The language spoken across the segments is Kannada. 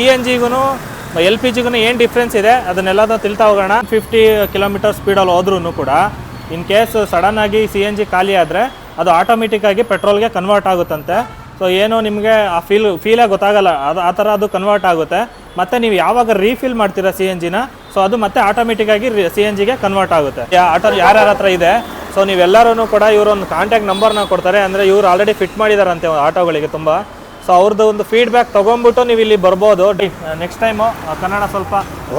ಸಿ ಎನ್ ಜಿಗೂ ಎಲ್ ಪಿ ಜಿಗೂ ಏನು ಡಿಫ್ರೆನ್ಸ್ ಇದೆ? ಅದನ್ನೆಲ್ಲದೂ ತಿಳ್ತಾ ಹೋಗೋಣ. ಫಿಫ್ಟಿ ಕಿಲೋಮೀಟರ್ ಸ್ಪೀಡಲ್ಲಿ ಹೋದ್ರೂ ಕೂಡ ಇನ್ ಕೇಸ್ ಸಡನ್ ಆಗಿ ಸಿ ಎನ್ ಜಿ ಖಾಲಿ ಆದರೆ, ಅದು ಆಟೋಮೆಟಿಕ್ಕಾಗಿ ಪೆಟ್ರೋಲ್ಗೆ ಕನ್ವರ್ಟ್ ಆಗುತ್ತಂತೆ. ಸೊ ಏನು ನಿಮಗೆ ಆ ಫೀಲ್ ಫೀಲೇ ಗೊತ್ತಾಗಲ್ಲ. ಅದು, ಆ ಥರ ಅದು ಕನ್ವರ್ಟ್ ಆಗುತ್ತೆ. ಮತ್ತು ನೀವು ಯಾವಾಗ ರೀಫಿಲ್ ಮಾಡ್ತೀರಾ ಸಿ ಎನ್ ಜಿನ ಸೊ ಅದು ಮತ್ತೆ ಆಟೋಮೆಟಿಕ್ಕಾಗಿ ಸಿ ಎನ್ ಜಿಗೆ ಕನ್ವರ್ಟ್ ಆಗುತ್ತೆ. ಆಟೋ ಯಾರ್ಯಾರ ಹತ್ರ ಇದೆ? ಸೊ ನೀವೆಲ್ಲರೂ ಕೂಡ ಇವರೊಂದು ಕಾಂಟ್ಯಾಕ್ಟ್ ನಂಬರ್ನ ಕೊಡ್ತಾರೆ. ಅಂದರೆ ಇವ್ರು ಆಲ್ರೆಡಿ ಫಿಟ್ ಮಾಡಿದಾರಂತೆ, ಆಟೋಗಳಿಗೆ ತುಂಬ. ಸೊ ಅವ್ರದ್ದು ಒಂದು ಫೀಡ್ಬ್ಯಾಕ್ ತಗೊಂಡ್ಬಿಟ್ಟು ನೀವು ಇಲ್ಲಿ ಬರ್ಬೋದು. ನೆಕ್ಸ್ಟ್ ಟೈಮ್ ಕನ್ನಡ ಸ್ವಲ್ಪ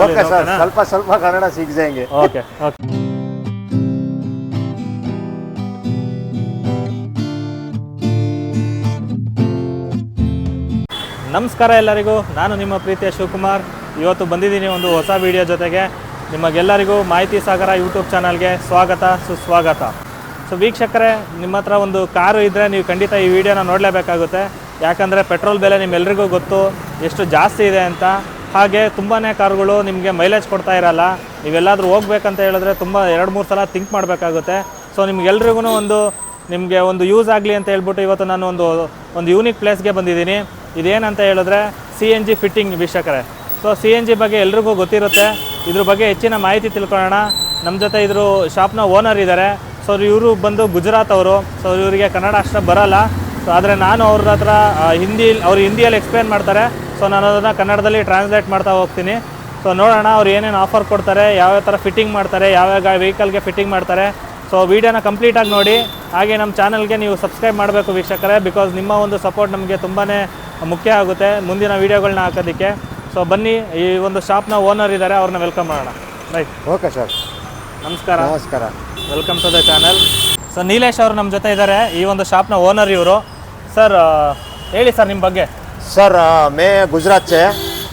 ಓಕೆ ಸರ್ ಸ್ವಲ್ಪ ಸ್ವಲ್ಪ ಕನ್ನಡ ಸಿಗ್ಸಂಗೆ ಓಕೆ ಓಕೆ ನಮಸ್ಕಾರ ಎಲ್ಲರಿಗೂ ನಾನು ನಿಮ್ಮ ಪ್ರೀತಿಯ ಶಿವಕುಮಾರ್. ಇವತ್ತು ಬಂದಿದ್ದೀನಿ ಒಂದು ಹೊಸ ವಿಡಿಯೋ ಜೊತೆಗೆ. ನಿಮಗೆಲ್ಲರಿಗೂ ಮಾಹಿತಿ ಸಾಗರ ಯೂಟ್ಯೂಬ್ ಚಾನಲ್ಗೆ ಸ್ವಾಗತ ಸುಸ್ವಾಗತ. ಸೊ ವೀಕ್ಷಕರೇ ನಿಮ್ಮ ಹತ್ರ ಒಂದು ಕಾರು ಇದ್ದರೆ ನೀವು ಖಂಡಿತ ಈ ವಿಡಿಯೋನ ನೋಡಲೇಬೇಕಾಗುತ್ತೆ. ಯಾಕಂದರೆ ಪೆಟ್ರೋಲ್ ಬೆಲೆ ನಿಮ್ಮೆಲ್ರಿಗೂ ಗೊತ್ತು, ಎಷ್ಟು ಜಾಸ್ತಿ ಇದೆ ಅಂತ. ಹಾಗೆ ತುಂಬಾ ಕಾರುಗಳು ನಿಮಗೆ ಮೈಲೇಜ್ ಕೊಡ್ತಾ ಇರಲ್ಲ. ನೀವೆಲ್ಲಾದರೂ ಹೋಗ್ಬೇಕಂತ ಹೇಳಿದ್ರೆ ತುಂಬ ಎರಡು, ಮೂರು ಸಲ ಥಿಂಕ್ ಮಾಡಬೇಕಾಗುತ್ತೆ. ಸೊ ನಿಮ್ಗೆಲ್ರಿಗೂ ಒಂದು, ನಿಮಗೆ ಒಂದು ಯೂಸ್ ಆಗಲಿ ಅಂತ ಹೇಳ್ಬಿಟ್ಟು ಇವತ್ತು ನಾನು ಒಂದು ಒಂದು ಯೂನಿಕ್ ಪ್ಲೇಸ್ಗೆ ಬಂದಿದ್ದೀನಿ. ಇದೇನಂತ ಹೇಳಿದ್ರೆ ಸಿ ಎನ್ ಜಿ ಫಿಟ್ಟಿಂಗ್ ವೀಕ್ಷಕರೇ. ಸೊ ಸಿ ಎನ್ ಜಿ ಬಗ್ಗೆ ಎಲ್ರಿಗೂ ಗೊತ್ತಿರುತ್ತೆ. ಇದ್ರ ಬಗ್ಗೆ ಹೆಚ್ಚಿನ ಮಾಹಿತಿ ತಿಳ್ಕೊಳ್ಳೋಣ. ನಮ್ಮ ಜೊತೆ ಇದ್ರ ಶಾಪ್ನ ಓನರ್ ಇದ್ದಾರೆ ಸೊ ಇವರು ಬಂದು ಗುಜರಾತ್ ಅವರು. ಸೊ ಇವರಿಗೆ ಕನ್ನಡ ಅಷ್ಟು ಬರಲ್ಲ. ಸೊ ಆದರೆ ನಾನು ಅವ್ರ ಹತ್ರ ಹಿಂದಿ ಅವ್ರು ಹಿಂದಿಯಲ್ಲಿ ಎಕ್ಸ್ಪ್ಲೇನ್ ಮಾಡ್ತಾರೆ. ಸೊ ನಾನು ಅದನ್ನು ಕನ್ನಡದಲ್ಲಿ ಟ್ರಾನ್ಸ್ಲೇಟ್ ಮಾಡ್ತಾ ಹೋಗ್ತೀನಿ. ಸೊ ನೋಡೋಣ ಅವ್ರು ಏನೇನು ಆಫರ್ ಕೊಡ್ತಾರೆ ಯಾವ್ಯಾವ ಥರ ಫಿಟ್ಟಿಂಗ್ ಮಾಡ್ತಾರೆ ಯಾವ್ಯಾವ ವೆಹಿಕಲ್ಗೆ ಫಿಟ್ಟಿಂಗ್ ಮಾಡ್ತಾರೆ. ಸೊ ವೀಡಿಯೋನ ಕಂಪ್ಲೀಟಾಗಿ ನೋಡಿ. ಹಾಗೆ ನಮ್ಮ ಚಾನಲ್ಗೆ ನೀವು ಸಬ್ಸ್ಕ್ರೈಬ್ ಮಾಡಬೇಕು ವೀಕ್ಷಕರೇ ಬಿಕಾಸ್ ನಿಮ್ಮ ಒಂದು ಸಪೋರ್ಟ್ ನಮಗೆ ತುಂಬಾ ಮುಖ್ಯ ಆಗುತ್ತೆ ಮುಂದಿನ ವೀಡಿಯೋಗಳನ್ನ ಹಾಕೋದಕ್ಕೆ. ಸೊ ಬನ್ನಿ ಈ ಒಂದು ಶಾಪ್ನ ಓನರ್ ಇದ್ದಾರೆ ಅವ್ರನ್ನ ವೆಲ್ಕಮ್ ಮಾಡೋಣ. Right okay sir. ನಮಸ್ಕಾರ. ನಮಸ್ಕಾರ. Welcome to the channel so Nilesh ಅವರು ನಮ್ಮ ಜೊತೆ ಇದ್ದಾರೆ ಈ ಒಂದು ಶಾಪ್ನ ಓನರ್ ಇವರು. ಸರ್ ಹೇಳಿ ಸರ್ ನಿಮ್ಮ ಬಗ್ಗೆ सर अ, मैं गुजरात से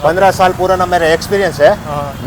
पंद्रह साल पुराना मेरा एक्सपीरियंस है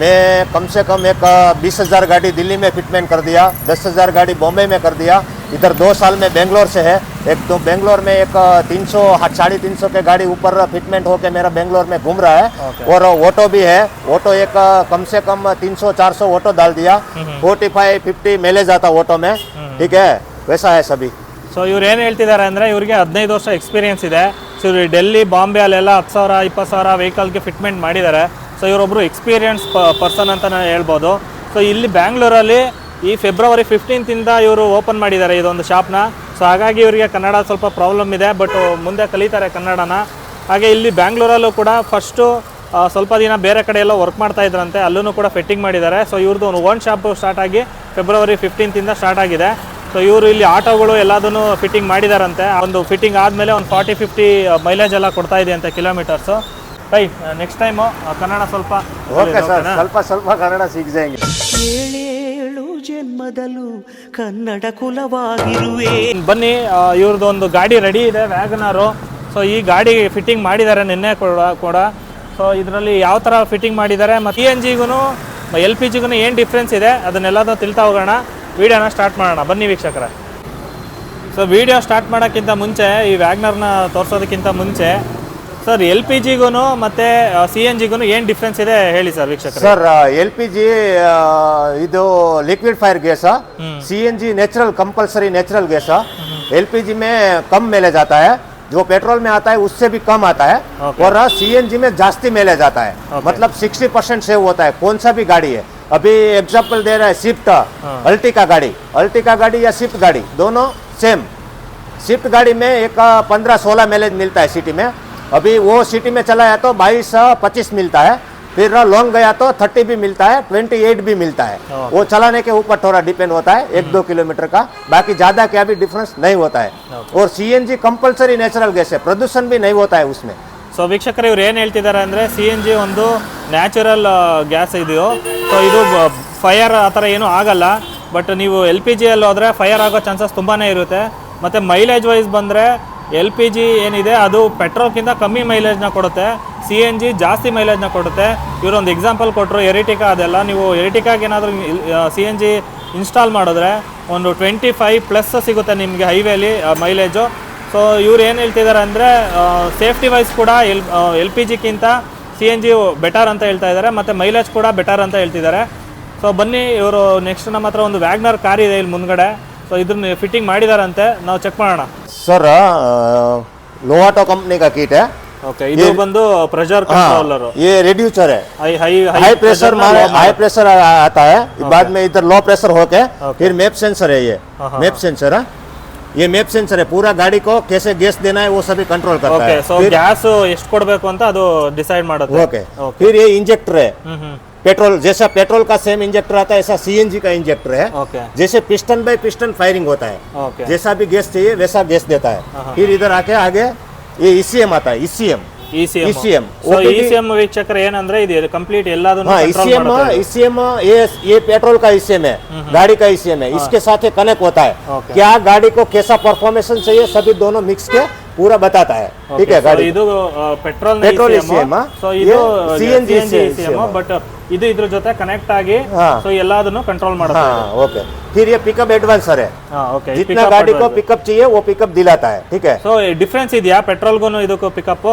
मैं कम से कम एक बीस हजार गाड़ी दिल्ली में फिटमेंट कर दिया दस हजार गाड़ी बॉम्बे में कर दिया इधर दो साल में बेंगलोर से है एक तो बेंगलोर में एक तीन सौ साढ़े तीन सौ के गाड़ी ऊपर फिटमेंट होके मेरा बेंगलोर में घूम रहा है Okay. और ऑटो भी है ऑटो एक अ, कम से कम तीन सौ चार सौ ऑटो डाल दिया फोर्टी फाइव फिफ्टी मेलेज आता ऑटो में ठीक है वैसा है सभी ಸೊ ಇವ್ರು ಏನು ಹೇಳ್ತಿದ್ದಾರೆ ಅಂದರೆ ಇವರಿಗೆ ಹದಿನೈದು ವರ್ಷ ಎಕ್ಸ್ಪೀರಿಯನ್ಸ್ ಇದೆ. ಸೊ ಇವರು ಡೆಲ್ಲಿ, ಬಾಂಬೆ ಅಲ್ಲೆಲ್ಲ ಹತ್ತು ಸಾವಿರ, ಇಪ್ಪತ್ತು ಸಾವಿರ ವೆಹಿಕಲ್ಗೆ ಫಿಟ್ಮೆಂಟ್ ಮಾಡಿದ್ದಾರೆ. ಸೊ ಇವರೊಬ್ಬರು ಎಕ್ಸ್ಪೀರಿಯೆನ್ಸ್ ಪರ್ಸನ್ ಅಂತಲೇ ಹೇಳ್ಬೋದು. ಸೊ ಇಲ್ಲಿ ಬ್ಯಾಂಗ್ಳೂರಲ್ಲಿ ಈ ಫೆಬ್ರವರಿ ಫಿಫ್ಟೀನ್ತಿಂದ ಇವರು ಓಪನ್ ಮಾಡಿದ್ದಾರೆ ಇದೊಂದು ಶಾಪ್ನ ಸೊ ಹಾಗಾಗಿ ಇವರಿಗೆ ಕನ್ನಡ ಸ್ವಲ್ಪ ಪ್ರಾಬ್ಲಮ್ ಇದೆ ಬಟ್ ಮುಂದೆ ಕಲಿತಾರೆ ಕನ್ನಡನ. ಹಾಗೆ ಇಲ್ಲಿ ಬ್ಯಾಂಗ್ಳೂರಲ್ಲೂ ಕೂಡ ಫಸ್ಟು ಸ್ವಲ್ಪ ದಿನ ಬೇರೆ ಕಡೆ ಎಲ್ಲ ವರ್ಕ್ ಮಾಡ್ತಾ ಇದ್ರಂತೆ. ಅಲ್ಲೂ ಕೂಡ ಫಿಟ್ಟಿಂಗ್ ಮಾಡಿದ್ದಾರೆ. ಸೊ ಇವ್ರದ್ದು ಒಂದು ಓನ್ ಶಾಪ್ ಸ್ಟಾರ್ಟ್ ಆಗಿ ಫೆಬ್ರವರಿ ಫಿಫ್ಟೀನ್ತಿಂದ ಸ್ಟಾರ್ಟ್ ಆಗಿದೆ. ಸೊ ಇವರು ಇಲ್ಲಿ ಆಟೋಗಳು ಎಲ್ಲದನ್ನು ಫಿಟ್ಟಿಂಗ್ ಮಾಡಿದಾರಂತೆ. ಒಂದು ಫಿಟ್ಟಿಂಗ್ ಆದಮೇಲೆ ಒಂದು ಫಾರ್ಟಿ ಫಿಫ್ಟಿ ಮೈಲೇಜ್ ಎಲ್ಲ ಕೊಡ್ತಾ ಇದೆ ಅಂತ kilometres bye next time Kannada ಸ್ವಲ್ಪ ಸ್ವಲ್ಪ ಸ್ವಲ್ಪ ಕನ್ನಡ ಸಿಗ್ಸಂಗೆ ಏಳೇಳು ಜನ್ಮದಲ್ಲೂ ಕನ್ನಡ ಕುಲವಾಗಿರುವೆ. ಬನ್ನಿ ಇವ್ರದ್ದು ಒಂದು ಗಾಡಿ ರೆಡಿ ಇದೆ ವ್ಯಾಗನಾರು ಸೊ ಈ ಗಾಡಿ ಫಿಟ್ಟಿಂಗ್ ಮಾಡಿದ್ದಾರೆ ನಿನ್ನೆ ಕೂಡ ಕೂಡ. ಸೊ ಇದರಲ್ಲಿ ಯಾವ ಥರ ಫಿಟ್ಟಿಂಗ್ ಮಾಡಿದ್ದಾರೆ ಮತ್ತು ಪಿ ಎನ್ ಜಿಗೂ ಎಲ್ ಪಿ ಜಿಗೂ ಏನು ಡಿಫ್ರೆನ್ಸ್ ಇದೆ ಅದನ್ನೆಲ್ಲದೂ ತಿಳ್ತಾ ಹೋಗೋಣ. ವಿಡಿಯೋನ ಸ್ಟಾರ್ಟ್ ಮಾಡೋಣ. ಬನ್ನಿ ವೀಕ್ಷಕರ. ಸರ್ ವಿಡಿಯೋ ಸ್ಟಾರ್ಟ್ ಮಾಡೋಕ್ಕಿಂತ ಮುಂಚೆ ಈ ವ್ಯಾಗ್ನರ್ನ ತೋರಿಸೋದಕ್ಕಿಂತ ಮುಂಚೆ ಸರ್ ಎಲ್ ಪಿ ಜಿಗೂ ಮತ್ತು ಸಿ ಎನ್ ಜಿಗೂ ಏನು ಡಿಫ್ರೆನ್ಸ್ ಇದೆ ಹೇಳಿ ಸರ್ ವೀಕ್ಷಕ ಸರ್ ಎಲ್ ಪಿ ಜಿ ಇದು liquid fire gas C N G natural compulsory natural gas L P G May ಕಮ್ ಮೇಲೆ जो ಜೋ ಪೆಟ್ರೋಲ್ ಮೇ ಆತಾ उससे ಬಿ ಕಮ್ आता ಸಿ ಎನ್ ಜಿ ಮೇ ಜಾಸ್ತಿ जास्ती मैलेज आता ಸಿಕ್ಸ್ಟಿ ಪರ್ಸೆಂಟ್ ಸೇವ್ ಹೋತಾ ಕೋನ್ಸಾ ಬಿ ಗಾಡಿ ಹೇ. अभी एग्जाम्पल दे रहा है स्विफ्ट अल्टिका गाड़ी अल्टिका गाड़ी या स्विफ्ट गाड़ी दोनों सेम स्विफ्ट गाड़ी में एक पंद्रह सोलह माइलेज मिलता है सिटी में अभी वो सिटी में चला है तो बाईस पच्चीस मिलता है फिर लॉन्ग गया तो थर्टी भी मिलता है ट्वेंटी एट भी मिलता है ओके। वो चलाने के ऊपर थोड़ा डिपेंड होता है एक दो किलोमीटर का बाकी ज्यादा क्या भी डिफरेंस नहीं होता है ओके। और C N G compulsory natural gas है प्रदूषण भी नहीं होता है उसमें ಸೊ ವೀಕ್ಷಕರು ಇವ್ರು ಏನು ಹೇಳ್ತಿದ್ದಾರೆ ಅಂದರೆ ಸಿ ಎನ್ ಜಿ ಒಂದು ನ್ಯಾಚುರಲ್ ಗ್ಯಾಸ್ ಇದು ಸೊ ಇದು ಫೈರ್ ಆ ಥರ ಏನೂ ಆಗಲ್ಲ. ಬಟ್ ನೀವು ಎಲ್ ಪಿ ಜಿಯಲ್ಲಿ ಹೋದರೆ ಫೈರ್ ಆಗೋ ಚಾನ್ಸಸ್ ತುಂಬಾ ಇರುತ್ತೆ. ಮತ್ತು ಮೈಲೇಜ್ ವೈಸ್ ಬಂದರೆ ಎಲ್ ಪಿ ಜಿ ಏನಿದೆ, ಅದು ಪೆಟ್ರೋಲ್ಗಿಂತ ಕಮ್ಮಿ ಮೈಲೇಜ್ನ ಕೊಡುತ್ತೆ. ಸಿ ಎನ್ ಜಿ ಜಾಸ್ತಿ ಮೈಲೇಜ್ನ ಕೊಡುತ್ತೆ. ಇವರೊಂದು ಎಕ್ಸಾಂಪಲ್ ಕೊಟ್ಟರು ಎರಿಟಿಕಾ ಅದೆಲ್ಲ. ನೀವು ಎರಿಟಿಕಾಗೆ ಏನಾದರೂ ಸಿ ಎನ್ ಜಿ ಇನ್ಸ್ಟಾಲ್ ಮಾಡಿದ್ರೆ ಒಂದು ಟ್ವೆಂಟಿ ಫೈವ್ ಪ್ಲಸ್ ಸಿಗುತ್ತೆ ನಿಮಗೆ ಹೈವೇಲಿ ಮೈಲೇಜು ಸೊ ಇವ್ರು ಏನು ಹೇಳ್ತಿದ್ದಾರೆ ಅಂದರೆ ಸೇಫ್ಟಿ ವೈಸ್ ಕೂಡ ಎಲ್ ಎಲ್ ಪಿ ಜಿಗಿಂತ ಸಿ ಎನ್ ಜಿ ಬೆಟರ್ ಅಂತ ಹೇಳ್ತಾ ಇದ್ದಾರೆ ಮತ್ತು ಮೈಲೇಜ್ ಕೂಡ ಬೆಟರ್ ಅಂತ ಹೇಳ್ತಿದ್ದಾರೆ ಸೊ ಬನ್ನಿ ಇವರು ನೆಕ್ಸ್ಟ್ ನಮ್ಮ ಹತ್ರ ಒಂದು ವ್ಯಾಗ್ನರ್ ಕಾರ್ ಇದೆ ಇಲ್ಲಿ ಮುಂದ್ಗಡೆ ಸೊ ಇದ್ರನ್ನ ಫಿಟ್ಟಿಂಗ್ ಮಾಡಿದಾರಂತೆ ನಾವು ಚೆಕ್ ಮಾಡೋಣ सर लोहाटो कंपनी का किट है ಓಕೆ ಇದು ಬಂದು ಪ್ರೆಷರ್ हाँ ಕಂಟ್ರೋಲರ್ ये रेड्यूसर है high high high pressure high pressure आता है बाद में इधर लो प्रेशर होके फिर मैप सेंसर है ये मैप सेंसर है ये मैप सेंसर है पूरा गाड़ी को कैसे गैस देना है वो सभी कंट्रोल करता ಓಕೆ है ಸೊ ಗ್ಯಾಸ್ ಎಷ್ಟು ಕೊಡಬೇಕು ಅಂತ ಅದು ಡಿಸೈಡ್ ಮಾಡುತ್ತೆ ओके ಓಕೆ फिर ये इंजेक्टर है ಹ್ಮ್ ಹ್ಮ್ पेट्रोल जैसा पेट्रोल का सेम इंजेक्टर आता है ऐसा सीएनजी का इंजेक्टर है ಓಕೆ जैसे पिस्टन बाय पिस्टन फायरिंग होता है ಓಕೆ जैसा भी गैस चाहिए वैसा गैस देता है फिर इधर आके आगे ये ईसीएम आता है E ECM E C M ECM. So E OPD C M ವೀಕ್ಷಕರು ಏನಂದ್ರೆ ಇದು ಕಂಪ್ಲೀಟ್ ಎಲ್ಲದನ್ನು हाँ control ईसीएम ಮಾಡುತ್ತೆ ಇದು. ईसीएम ये ये पेट्रोल का ईसीएम है गाड़ी का ईसीएम है इसके साथ ही कनेक्ट होता है Okay. क्या गाड़ी को कैसा परफॉर्मेंस चाहिए सभी दोनों मिक्स के पूरा बताता है ठीक Okay, है so गाड़ी ಇದು ಪೆಟ್ರೋಲ್ Petrol ECM, ಆ? ಸೊ ಇದು ये CNG ಸಿಎಂ ಬಟ್ ಇದು ಇದ್ರ ಜೊತೆ ಕನೆಕ್ಟ್ ಆಗಿ ಹಾ. ಸೊ ಎಲ್ಲದನ್ನು ಕಂಟ್ರೋಲ್ ಮಾಡುತ್ತೆ हाँ ओके फिर ये पिकअप एडवांसर है ಹಾ ಓಕೆ जितना गाड़ी को पिकअप चाहिए वो पिकअप दिलाता है ठीक है ಸೊ ಡಿಫ್ರೆನ್ಸ್ ಇದೆಯಾ ಪೆಟ್ರೋಲ್ಗೂ ಇದಕ್ಕೂ ಪಿಕಪ್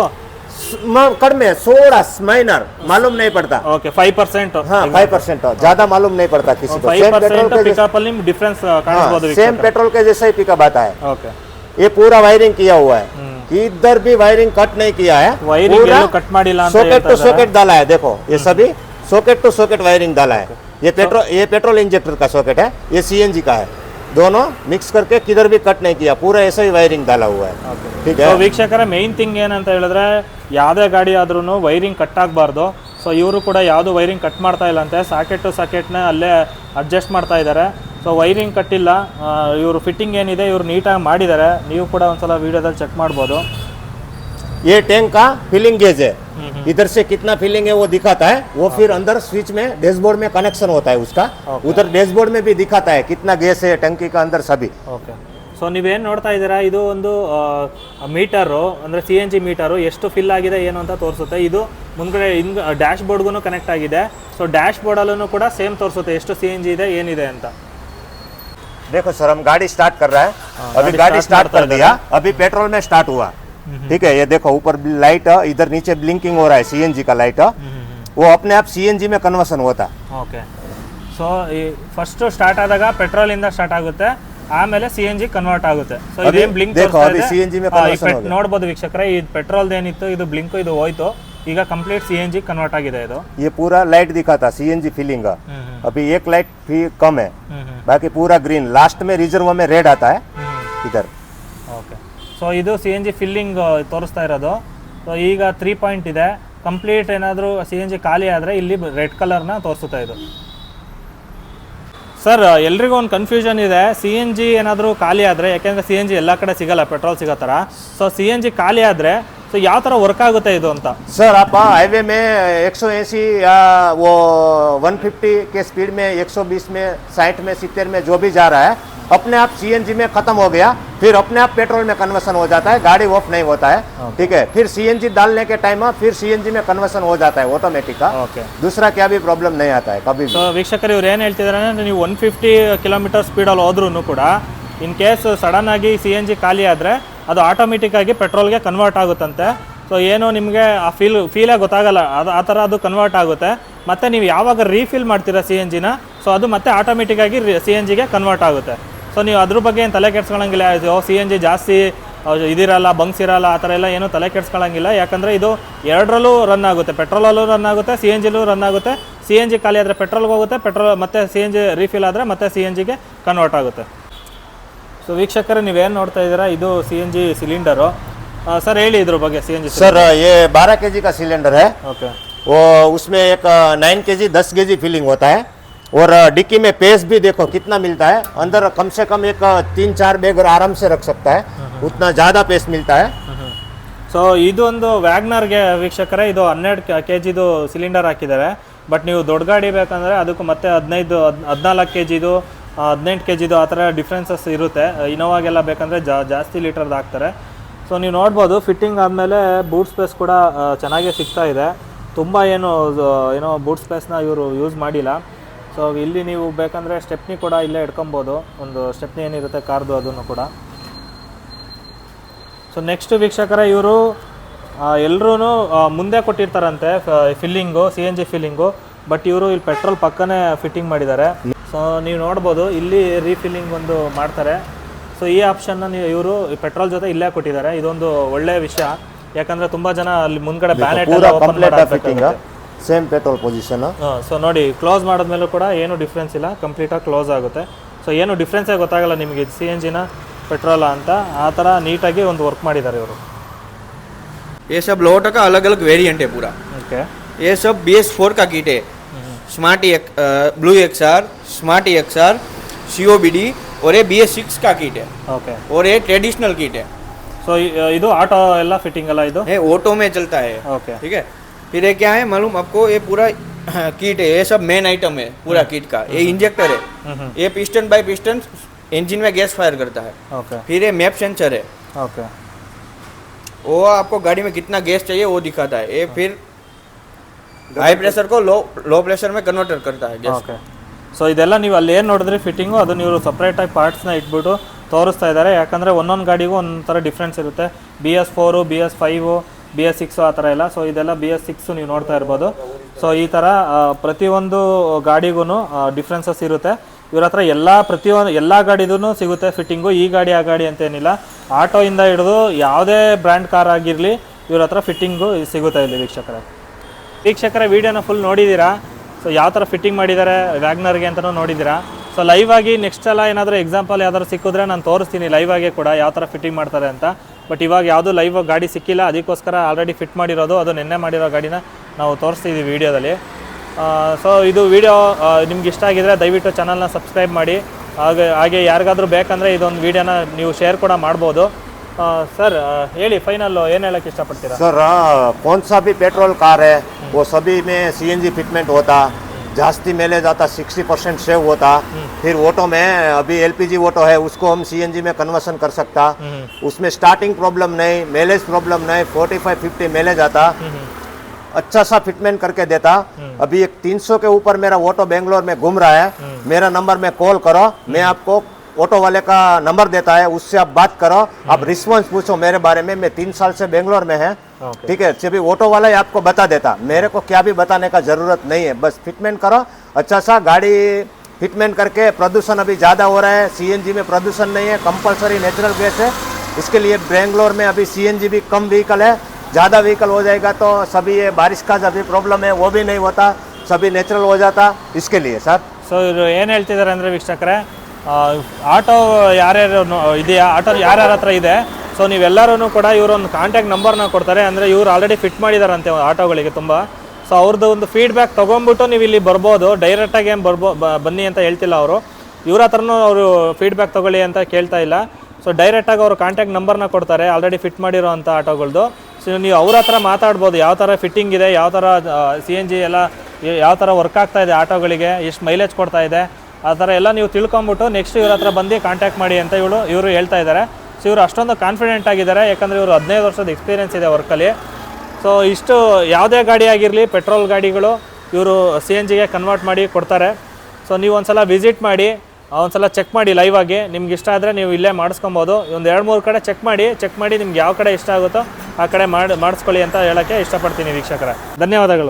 कड़मे सोड़ा माइनर मालूम नहीं पड़ता ಓಕೆ ಫೈವ್ ಪರ್ಸೆಂಟ್ हाँ फाइव परसेंट ज्यादा मालूम नहीं पड़ता किसी को ಫೈವ್ सेम पेट्रोल ಪರ್ಸೆಂಟ್ के जैसे- ಪಿಕಪ್ ಅಲ್ಲಿ ಡಿಫ್ರೆನ್ಸ್ ಕಾಣಿಸ್ಬೋದು हाँ, सेम पेट्रोल के जैसा ही पिकअप आता है ಓಕೆ ये पूरा वायरिंग किया हुआ है इधर भी वायरिंग कट नहीं किया है ವೈರಿಂಗ್ पूरा ಎಲ್ಲೂ ಕಟ್ ಮಾಡಿಲ್ಲ ಅಂತ सॉकेट ಹೇಳ್ತಾ टू ಇದ್ದಾರೆ. सॉकेट डाला है देखो ये सभी सॉकेट टू सॉकेट वायरिंग डाला है ये पेट्रोल ये पेट्रोल इंजेक्टर का सॉकेट है ये सीएनजी का है दोनों मिक्स करके किधर भी कट नहीं किया पूरा ऐसा ही वायरिंग डाला हुआ है ठीक ಸೊ है ವೀಕ್ಷಕರ ಮೇನ್ ಥಿಂಗ್ ಏನಂತ ಹೇಳಿದ್ರೆ ಯಾವುದೇ ಗಾಡಿ ಆದ್ರೂ ವೈರಿಂಗ್ ಕಟ್ ಆಗಬಾರ್ದು ಸೊ ಇವರು ಕೂಡ ಯಾವುದು ವೈರಿಂಗ್ ಕಟ್ ಮಾಡ್ತಾ ಇಲ್ಲ ಅಂತೆ ಸಾಕೆಟ್ ಟು ಸಾಕೆಟ್ನ ಅಲ್ಲೇ ಅಡ್ಜಸ್ಟ್ ಮಾಡ್ತಾ ಇದ್ದಾರೆ ಸೊ ವೈರಿಂಗ್ ಕಟ್ಟಿಲ್ಲ ಇವರು ಫಿಟ್ಟಿಂಗ್ ಏನಿದೆ ಇವರು ನೀಟಾಗಿ ಮಾಡಿದ್ದಾರೆ ನೀವು ಕೂಡ ಒಂದ್ಸಲ ವಿಡಿಯೋದಲ್ಲಿ ಚೆಕ್ ಮಾಡ್ಬೋದು ये टैंक का फिलिंग गेज है इधर से कितना फिलिंग है वो दिखाता है वो फिर अंदर स्विच में डैशबोर्ड में कनेक्शन होता है उसका उधर डैशबोर्ड में भी दिखाता है कितना गैस है टंकी का अंदर सभी ಓಕೆ ಸೊ ನೀವೇನು ನೋಡ್ತಾ ಇದ್ದೀರಾ ಇದು ಒಂದು ಮೀಟರು ಅಂದರೆ ಸಿ ಎನ್ ಜಿ ಮೀಟರು ಎಷ್ಟು ಫಿಲ್ ಆಗಿದೆ ಏನು ಅಂತ ತೋರಿಸುತ್ತೆ ಇದು ಮುಂದ್ಗಡೆ ಹಿಂಗ್ ಡ್ಯಾಶ್ ಬೋರ್ಡ್ಗೂ ಕನೆಕ್ಟ್ ಆಗಿದೆ ಸೊ ಡ್ಯಾಶ್ ಬೋರ್ಡಲ್ಲೂ ಕೂಡ ಸೇಮ್ ತೋರಿಸುತ್ತೆ ಎಷ್ಟು ಸಿ ಎನ್ ಜಿ ಇದೆ ಏನಿದೆ ಅಂತ देखो सर हम गाड़ी स्टार्ट कर रहा है अभी गाड़ी गाड़ी start स्टार्ट करता कर दिया अभी पेट्रोल में स्टार्ट हुआ ठीक है ये देखो ऊपर लाइट इधर नीचे ब्लिंकिंग हो रहा है सीएनजी का लाइट वो अपने आप सीएनजी में कन्वर्सन होता है ಓಕೆ ಸೊ ಈ ಫಸ್ಟ್ ಸ್ಟಾರ್ಟ್ ಆದಾಗ ಪೆಟ್ರೋಲ್ ಇಂದ ಸ್ಟಾರ್ಟ್ ಆಗುತ್ತೆ ಆಮೇಲೆ ಸಿ ಎನ್ ಜಿ ಕನ್ವರ್ಟ್ ಆಗುತ್ತೆ ಸೊ ಅಭಿ ಇದೇನು ಬ್ಲಿಂಕ್ देखो, अभी CNG में conversion हो गया। ನೋಡ್ಬೋದು ವೀಕ್ಷಕರೇ ಈ ಪೆಟ್ರೋಲ್ ಏನಿತ್ತು ಇದು ಬ್ಲಿಂಕ್ ಇದು ಹೋಯ್ತು ಈಗ complete C N G convert ಆಗಿದೆ ಇದು ये पूरा लाइट दिखाता सीएनजी फिलिंग का ಹ್ಮ್ ಹ್ಮ್ अभी एक लाइट भी कम है ಹ್ಮ್ ಹ್ಮ್ बाकी पूरा ग्रीन लास्ट में रिजर्व में रेड आता है ಹ್ಮ್ इधर ಓಕೆ ಸೊ ಇದು ಸಿ ಎನ್ ಜಿ ಫಿಲ್ಲಿಂಗ್ ತೋರಿಸ್ತಾ ಇರೋದು ಸೊ ಈಗ ತ್ರೀ ಪಾಯಿಂಟ್ ಇದೆ ಕಂಪ್ಲೀಟ್ ಏನಾದರೂ ಸಿ ಎನ್ ಜಿ ಖಾಲಿ ಆದರೆ ಇಲ್ಲಿ ರೆಡ್ ಕಲರ್ನ ತೋರಿಸುತ್ತೆ ಇದು ಸರ್ ಎಲ್ರಿಗೂ ಒಂದು ಕನ್ಫ್ಯೂಷನ್ ಇದೆ ಸಿ ಎನ್ ಜಿ ಏನಾದರೂ ಖಾಲಿ ಆದರೆ ಯಾಕೆಂದರೆ ಸಿ ಎನ್ ಜಿ ಎಲ್ಲ ಕಡೆ ಸಿಗಲ್ಲ ಪೆಟ್ರೋಲ್ ಸಿಗೋ ಥರ ಸೊ ಸಿ ಎನ್ ಜಿ ಖಾಲಿ ಆದರೆ ಸೊ ಯಾವ ಥರ ವರ್ಕ್ ಆಗುತ್ತೆ ಇದು ಅಂತ सर आप हाईवे में 180 या वो 150 के स्पीड में 120 में 60 में 70 में जो भी जा रहा है अपने आप सीएनजी में खत्म हो गया फिर अपने आप पेट्रोल में कन्वर्सन हो जाता है गाड़ी ऑफ नहीं होता है ठीक है फिर सीएनजी डालने के टाइम फिर सीएनजी में कन्वर्सन हो जाता है ऑटोमेटिक का ಓಕೆ दूसरा क्या भी प्रॉब्लम नहीं आता है कभी भी ಸೊ ವೀಕ್ಷಕರು ಇವ್ರು ಏನು ಹೇಳ್ತಿದ್ದಾರೆ ಅಂದರೆ ನೀವು ಒನ್ ಫಿಫ್ಟಿ ಕಿಲೋಮೀಟರ್ ಸ್ಪೀಡಲ್ಲಿ ಹೋದ್ರೂ ಕೂಡ ಇನ್ ಕೇಸ್ ಸಡನ್ ಆಗಿ ಸಿ ಎನ್ ಜಿ ಖಾಲಿ ಆದರೆ ಅದು ಆಟೋಮೆಟಿಕ್ ಆಗಿ ಪೆಟ್ರೋಲ್ಗೆ ಕನ್ವರ್ಟ್ ಆಗುತ್ತಂತೆ ಸೊ ಏನು ನಿಮಗೆ ಆ ಫೀಲ್ ಫೀಲೇ ಗೊತ್ತಾಗಲ್ಲ ಅದು ಆ ಥರ ಅದು ಕನ್ವರ್ಟ್ ಆಗುತ್ತೆ ಮತ್ತು ನೀವು ಯಾವಾಗ ರೀಫಿಲ್ ಮಾಡ್ತೀರಾ ಸಿ ಎನ್ ಜಿನ ಸೊ ಅದು ಮತ್ತೆ ಆಟೋಮೆಟಿಕ್ ಆಗಿ ಸಿ ಎನ್ ಜಿಗೆ ಕನ್ವರ್ಟ್ ಆಗುತ್ತೆ ಸೊ ನೀವು ಅದ್ರ ಬಗ್ಗೆ ಏನು ತಲೆ ಕೆಡ್ಸ್ಕೊಳಂಗಿಲ್ಲ ಸಿ ಎನ್ ಜಿ ಜಾಸ್ತಿ ಅಹ್, ಇದಿರಲ್ಲ ಬಂಕ್ಸ್ ಇರಲ್ಲ ಆ ಥರ ಎಲ್ಲ ಏನೂ ತಲೆ ಕೆಡ್ಸ್ಕೊಳಂಗಿಲ್ಲ ಯಾಕಂದರೆ ಇದು ಎರಡರಲ್ಲೂ ರನ್ ಆಗುತ್ತೆ ಪೆಟ್ರೋಲಲ್ಲೂ ರನ್ ಆಗುತ್ತೆ ಸಿ ಎನ್ ಜಿಲೂ ರನ್ ಆಗುತ್ತೆ ಸಿ ಎನ್ ಜಿ ಖಾಲಿ ಆದರೆ ಪೆಟ್ರೋಲ್ಗೆ ಹೋಗುತ್ತೆ ಪೆಟ್ರೋಲ್ ಮತ್ತೆ ಸಿ ಎನ್ ಜಿ ರೀಫಿಲ್ ಆದರೆ ಮತ್ತೆ ಸಿ ಎನ್ ಜಿಗೆ ಕನ್ವರ್ಟ್ ಆಗುತ್ತೆ ಸೊ ವೀಕ್ಷಕರೇ ನೀವೇನು ನೋಡ್ತಾ ಇದ್ದೀರಾ ಇದು C N G cylinder sir ಹೇಳಿ ಇದ್ರ ಬಗ್ಗೆ ಸಿ ಎನ್ ಜಿ सर ये 12 के का सिलेंडर है ಓಕೆ वो उसमें एक नाइन के जी दस के जी फिलिंग होता है और डिक्की में पेस भी देखो कितना मिलता है अंदर कम से कम एक तीन चार बैग आराम से रख सकता है उतना ज़्यादा पेस मिलता है ಸೊ ಇದೊಂದು ವ್ಯಾಗ್ನರ್ಗೆ ವೀಕ್ಷಕರೇ ಇದು ಹನ್ನೆರಡು ಕೆ ಜಿದು ಸಿಲಿಂಡರ್ ಹಾಕಿದ್ದಾರೆ ಬಟ್ ನೀವು ದೊಡ್ಡ ಗಾಡಿ ಬೇಕಂದರೆ ಅದಕ್ಕೂ ಮತ್ತೆ ಹದಿನೈದು ಹದಿನಾಲ್ಕು ಕೆ ಜಿದು ಹದಿನೆಂಟು ಕೆ ಜಿದು ಆ ಥರ ಡಿಫ್ರೆನ್ಸಸ್ ಇರುತ್ತೆ ಇನೋವಾಗೆಲ್ಲ ಬೇಕಂದರೆ ಜಾ ಜಾಸ್ತಿ ಲೀಟರ್ದು ಹಾಕ್ತಾರೆ ಸೊ ನೀವು ನೋಡ್ಬೋದು ಫಿಟ್ಟಿಂಗ್ ಆದಮೇಲೆ ಬೂಟ್ ಸ್ಪೇಸ್ ಕೂಡ ಆ, ಚೆನ್ನಾಗೇ ಸಿಗ್ತಾ ಇದೆ ತುಂಬ ಏನು ಆ, ಏನೋ ಬೂಟ್ ಸ್ಪೇಸ್ನ ಇವರು ಯೂಸ್ ಮಾಡಿಲ್ಲ ಸೊ ಇಲ್ಲಿ ನೀವು ಬೇಕಂದರೆ ಸ್ಟೆಪ್ನಿ ಕೂಡ ಇಲ್ಲೇ ಇಟ್ಕೊಬೋದು. ಒಂದು ಸ್ಟೆಪ್ನಿ ಏನಿರುತ್ತೆ ಕಾರ್ದು ಅದನ್ನು ಕೂಡ. ಸೊ ನೆಕ್ಸ್ಟ್ ವೀಕ್ಷಕರ ಇವರು ಎಲ್ಲರೂ ಮುಂದೆ ಕೊಟ್ಟಿರ್ತಾರಂತೆ filling C N G filling but ಇವರು ಇಲ್ಲಿ ಪೆಟ್ರೋಲ್ ಪಕ್ಕನೇ ಫಿಟ್ಟಿಂಗ್ ಮಾಡಿದ್ದಾರೆ. ಸೊ ನೀವು ನೋಡ್ಬೋದು ಇಲ್ಲಿ ರೀಫಿಲ್ಲಿಂಗ್ ಒಂದು ಮಾಡ್ತಾರೆ. ಸೊ ಈ ಆಪ್ಷನ್ನ ನೀವು ಇವರು ಪೆಟ್ರೋಲ್ ಜೊತೆ ಇಲ್ಲೇ ಕೊಟ್ಟಿದ್ದಾರೆ. ಇದೊಂದು ಒಳ್ಳೆಯ ವಿಷಯ. ಯಾಕಂದ್ರೆ ತುಂಬಾ ಜನ ಅಲ್ಲಿ ಮುಂದ್ಗಡೆ bonnet पूरा कंप्लीट है fitting same petrol position so ನೋಡಿ ಕ್ಲೋಸ್ ಮಾಡಿದ್ಮೇಲೂ ಕೂಡ ಏನು ಡಿಫ್ರೆನ್ಸ್ ಇಲ್ಲ ಕಂಪ್ಲೀಟಾಗಿ ಕ್ಲೋಸ್ ಆಗುತ್ತೆ ಸೊ ಏನು ಡಿಫ್ರೆನ್ಸೇ ಗೊತ್ತಾಗಲ್ಲ ನಿಮಗೆ ಸಿ ಎನ್ ಜಿನ ಪೆಟ್ರೋಲಾ ಅಂತ ಆ ಥರ ನೀಟಾಗಿ ಒಂದು ವರ್ಕ್ ಮಾಡಿದ್ದಾರೆ ಇವರು ये सब लोटो का अलग अलग वेरिएंट है पूरा ಓಕೆ ये सब बी एस फोर का किट है smart blue X R smart X R C O B D और ये बी एस सिक्स का किट है ಓಕೆ और ये ट्रेडिशनल किट है ಸೊ ಇದು ಆಟೋ ಎಲ್ಲ ಫಿಟ್ಟಿಂಗ್ ಎಲ್ಲ ಇದು ये ऑटो में चलता है ಓಕೆ ठीक है फिर ये क्या है मालूम आपको ये पूरा किट है ये सब मेन आइटम है पूरा किट का ये इंजेक्टर है हम्म। ये पिस्टन बाय पिस्टन इंजन में गैस फायर करता है ಓಕೆ फिर ये मैप सेंसर है ಓಕೆ वो आपको गाड़ी में कितना गैस चाहिए वो दिखाता है ये फिर हाई प्रेशर को लो लो प्रेशर में कन्वर्टर करता है गैस ಓಕೆ ಸೊ ಇದೆಲ್ಲ ನೀವು ಅಲ್ಲಿ ಏನು ನೋಡಿದ್ರಿ ಫಿಟ್ಟಿಂಗು ಅದನ್ನ ಇವರು ಸಪ್ರೇಟಾಗಿ ಪಾರ್ಟ್ಸ್ನ ಇಟ್ಬಿಟ್ಟು ತೋರಿಸ್ತಾ ಇದ್ದಾರೆ ಯಾಕಂದರೆ ಒಂದೊಂದು ಗಾಡಿಗೂ ಒಂದೊಂದು ಥರ ಡಿಫ್ರೆನ್ಸ್ ಇರುತ್ತೆ B S four B S five B S six ಆ ಥರ ಎಲ್ಲ ಸೊ ಇದೆಲ್ಲ ಬಿ ಎಸ್ ಸಿಕ್ಸು ನೀವು ನೋಡ್ತಾ ಇರ್ಬೋದು. ಸೊ ಈ ಥರ ಪ್ರತಿಯೊಂದು ಗಾಡಿಗೂ ಡಿಫ್ರೆನ್ಸಸ್ ಇರುತ್ತೆ. ಇವ್ರ ಹತ್ರ ಎಲ್ಲ ಪ್ರತಿಯೊಂದು, ಎಲ್ಲ ಗಾಡಿದೂ ಸಿಗುತ್ತೆ ಫಿಟ್ಟಿಂಗು ಈ ಗಾಡಿ, ಆ ಗಾಡಿ ಅಂತೇನಿಲ್ಲ ಆಟೋಯಿಂದ ಹಿಡಿದು ಯಾವುದೇ ಬ್ರ್ಯಾಂಡ್ ಕಾರ್ ಆಗಿರಲಿ, ಇವ್ರ ಹತ್ರ ಫಿಟ್ಟಿಂಗು ಸಿಗುತ್ತೆ ಇಲ್ಲಿ ವೀಕ್ಷಕರ. ವೀಕ್ಷಕರ, ವೀಡಿಯೋನ ಫುಲ್ ನೋಡಿದ್ದೀರಾ ಸೊ ಯಾವ ಥರ ಫಿಟ್ಟಿಂಗ್ ಮಾಡಿದ್ದಾರೆ, ವ್ಯಾಗ್ನರ್ಗೆ ಅಂತಲೂ ನೋಡಿದ್ದೀರಾ ಸೊ ಲೈವ್ ಆಗಿ ನೆಕ್ಸ್ಟ್ ಸಲ ಏನಾದರೂ ಎಕ್ಸಾಂಪಲ್ ಯಾವ್ದಾದ್ರು ಸಿಕ್ಕಿದ್ರೆ ನಾನು ತೋರಿಸ್ತೀನಿ. ಲೈವ್ ಆಗಿ ಕೂಡ ಯಾವ ಥರ ಫಿಟ್ಟಿಂಗ್ ಮಾಡ್ತಾರೆ ಅಂತ. ಬಟ್ ಇವಾಗ ಯಾವುದೂ ಲೈವ್ ಗಾಡಿ ಸಿಕ್ಕಿಲ್ಲ ಅದಕ್ಕೋಸ್ಕರ ಆಲ್ರೆಡಿ ಫಿಟ್ ಮಾಡಿರೋದು ಅದು ನಿನ್ನೆ ಮಾಡಿರೋ ಗಾಡಿನ ನಾವು ತೋರಿಸ್ತಿದ್ದೀವಿ ವಿಡಿಯೋದಲ್ಲಿ ಸೊ ಇದು ವಿಡಿಯೋ ನಿಮ್ಗೆ ಇಷ್ಟ ಆಗಿದ್ರೆ ದಯವಿಟ್ಟು ಚಾನಲ್ನ ಸಬ್ಸ್ಕ್ರೈಬ್ ಮಾಡಿ ಹಾಗೆ ಹಾಗೆ ಯಾರಿಗಾದ್ರೂ ಬೇಕಂದರೆ ಇದೊಂದು ವಿಡಿಯೋನ ನೀವು ಶೇರ್ ಕೂಡ ಮಾಡ್ಬೋದು ಸರ್ ಹೇಳಿ ಫೈನಲ್ ಏನು ಹೇಳಕ್ಕೆ ಇಷ್ಟಪಡ್ತೀರಾ सर हाँ, कौन सा भी पेट्रोल कार है वो सभी में सीएनजी फिटमेंट होता जास्ती मेले आता सिक्सटी परसेंट सेव होता. फिर ऑटो में अभी एलपीजी ऑटो है उसको हम सीएनजी में कन्वर्सन कर सकता. उसमें स्टार्टिंग प्रॉब्लम नहीं मेलेज प्रॉब्लम नहीं फोर्टी फाइव फिफ्टी मेले आता अच्छा सा फिटमेंट करके देता. अभी एक 300 के ऊपर मेरा ऑटो बेंगलोर में घूम रहा है. मेरा नंबर में कॉल करो. मैं आपको ऑटो वाले का नंबर देता है उससे आप बात करो आप रिस्पॉन्स पूछो मेरे बारे में मैं तीन साल से बेंगलोर में है ओके ठीक है जब ऑटो वाला ही आपको बता देता मेरे को क्या भी बताने का जरूरत नहीं है बस फिटमेंट करो अच्छा सा गाड़ी फिटमेंट करके प्रदूषण अभी ज़्यादा हो रहा है सीएनजी में प्रदूषण नहीं है कंपलसरी नेचुरल गैस है इसके लिए बेंगलोर में अभी सीएनजी भी कम व्हीकल है ज़्यादा व्हीकल हो जाएगा तो सभी ये बारिश का जो भी प्रॉब्लम है वो भी नहीं होता सभी नेचुरल हो जाता इसके लिए सर ಸೊ ಇವರು ಏನು ಹೇಳ್ತಿದ್ದಾರೆ ಅಂದರೆ ವೀಕ್ಷಕರೇ ಆಟೋ ಯಾರ್ಯಾರು ಇದೆಯಾ? ಆಟೋ ಯಾರ್ಯಾರ ಹತ್ರ ಇದೆ? ಸೊ ನೀವೆಲ್ಲರೂ ಕೂಡ ಇವರೊಂದು ಕಾಂಟ್ಯಾಕ್ಟ್ ನಂಬರ್ನ ಕೊಡ್ತಾರೆ. ಅಂದರೆ ಇವ್ರು ಆಲ್ರೆಡಿ ಫಿಟ್ ಮಾಡಿದಾರಂತೆ ಆಟೋಗಳಿಗೆ ತುಂಬ. ಸೊ ಅವ್ರದ್ದು ಒಂದು ಫೀಡ್ಬ್ಯಾಕ್ ತೊಗೊಂಬಿಟ್ಟು ನೀವು ಇಲ್ಲಿ ಬರ್ಬೋದು. ಡೈರೆಕ್ಟಾಗಿ ಏನು ಬರ್ಬೋ ಬನ್ನಿ ಅಂತ ಹೇಳ್ತಿಲ್ಲ ಅವರು. ಇವ್ರ ಹತ್ರನೂ ಅವರು ಫೀಡ್ಬ್ಯಾಕ್ ತೊಗೊಳ್ಳಿ ಅಂತ ಕೇಳ್ತಾ ಇಲ್ಲ. ಸೊ ಡೈರೆಕ್ಟಾಗಿ ಅವರು ಕಾಂಟ್ಯಾಕ್ಟ್ ನಂಬರ್ನ ಕೊಡ್ತಾರೆ. ಆಲ್ರೆಡಿ ಫಿಟ್ ಮಾಡಿರೋ ಅಂಥ ಆಟೋಗಳ್ದು. ಸೊ ನೀವು ಅವ್ರ ಹತ್ರ ಮಾತಾಡ್ಬೋದು. ಯಾವ ಥರ ಫಿಟ್ಟಿಂಗ್ ಇದೆ, ಯಾವ ಥರ ಸಿ ಎನ್ ಜಿ ಎಲ್ಲ, ಯಾವ ಥರ ವರ್ಕ್ ಆಗ್ತಾ ಇದೆ ಆಟೋಗಳಿಗೆ, ಎಷ್ಟು ಮೈಲೇಜ್ ಕೊಡ್ತಾ ಇದೆ. ಆ ಥರ ಎಲ್ಲ ನೀವು ತಿಳ್ಕೊಂಬಿಟ್ಟು ನೆಕ್ಸ್ಟ್ ಇವ್ರ ಹತ್ರ ಬಂದು ಕಾಂಟ್ಯಾಕ್ಟ್ ಮಾಡಿ ಅಂತ ಇವಳು, ಇವರು ಹೇಳ್ತಾ ಇದ್ದಾರೆ. ಸೊ ಇವರು ಅಷ್ಟೊಂದು ಕಾನ್ಫಿಡೆಂಟ್ ಆಗಿದ್ದಾರೆ, ಯಾಕಂದರೆ ಇವರು ಹದಿನೈದು ವರ್ಷದ ಎಕ್ಸ್ಪೀರಿಯನ್ಸ್ ಇದೆ ವರ್ಕಲ್ಲಿ ಸೊ ಇಷ್ಟು ಯಾವುದೇ ಗಾಡಿ ಆಗಿರಲಿ ಪೆಟ್ರೋಲ್ ಗಾಡಿಗಳು ಇವರು ಸಿ ಎನ್ ಜಿಗೆ ಕನ್ವರ್ಟ್ ಮಾಡಿ ಕೊಡ್ತಾರೆ. ಸೊ ನೀವು ಒಂದ್ಸಲ ವಿಸಿಟ್ ಮಾಡಿ, ಒಂದ್ಸಲ ಚೆಕ್ ಮಾಡಿ ಲೈವ್ ಆಗಿ. ನಿಮ್ಗೆ ಇಷ್ಟ ಆದರೆ ನೀವು ಇಲ್ಲೇ ಮಾಡಿಸ್ಕೊಬೋದು. ಒಂದು ಎರಡು ಮೂರು ಕಡೆ ಚೆಕ್ ಮಾಡಿ ಚೆಕ್ ಮಾಡಿ ನಿಮ್ಗೆ ಯಾವ ಕಡೆ ಇಷ್ಟ ಆಗುತ್ತೋ ಆ ಕಡೆ ಮಾಡಿ, ಮಾಡಿಸ್ಕೊಳ್ಳಿ ಅಂತ ಹೇಳೋಕ್ಕೆ ಇಷ್ಟಪಡ್ತೀನಿ ವೀಕ್ಷಕರ. ಧನ್ಯವಾದಗಳು.